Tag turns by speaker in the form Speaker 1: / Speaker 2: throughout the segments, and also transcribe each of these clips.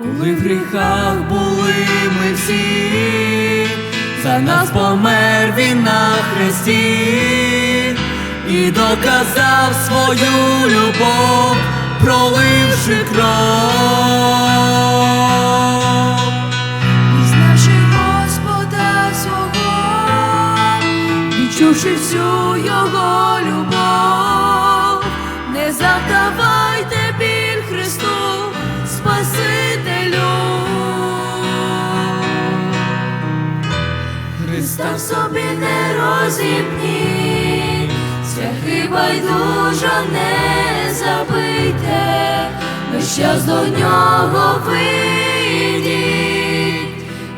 Speaker 1: Коли в гріхах були ми всі, за нас помер він на хресті і доказав свою любов, проливши кров.
Speaker 2: Пізнавши Господа свого, відчувши всю його любов, Христа в собі не розіпніть, цвяхи байдужо не забийте, весь час до нього вийдіть,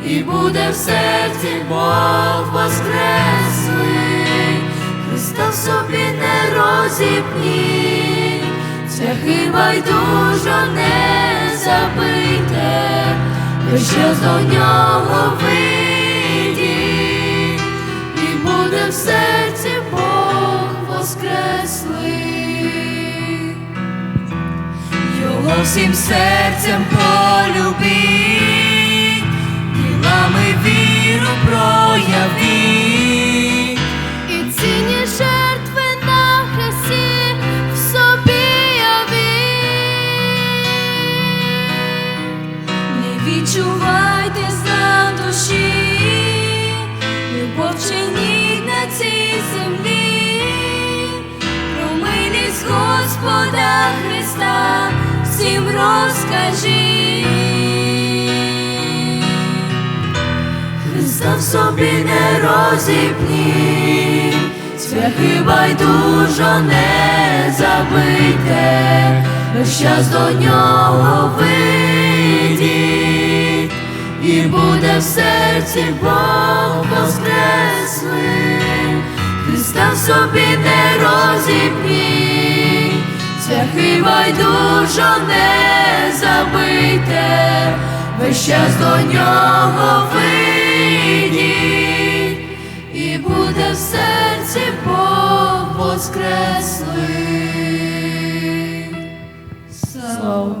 Speaker 2: і буде в серці Бог воскреслий, Христа в собі не розіпніть, цвяхи байдужо не забийте, весь час до нього вийдіть, воскреслий. Його всім серцем полюбіть, ділами віру проявіть. І цінні жертви на хресті в собі явіть. Не Господа Христа всім розкажіть. Христа в собі не розіпніть, цвяхи байдужо не забийте, весь до нього вийдіть, і буде в серці Бог воскреслий, Христа в собі не розіпніть, тільки байдужо не забийте, весь ще до нього вийдіть, і буде в серці Бог воскреслий. Слава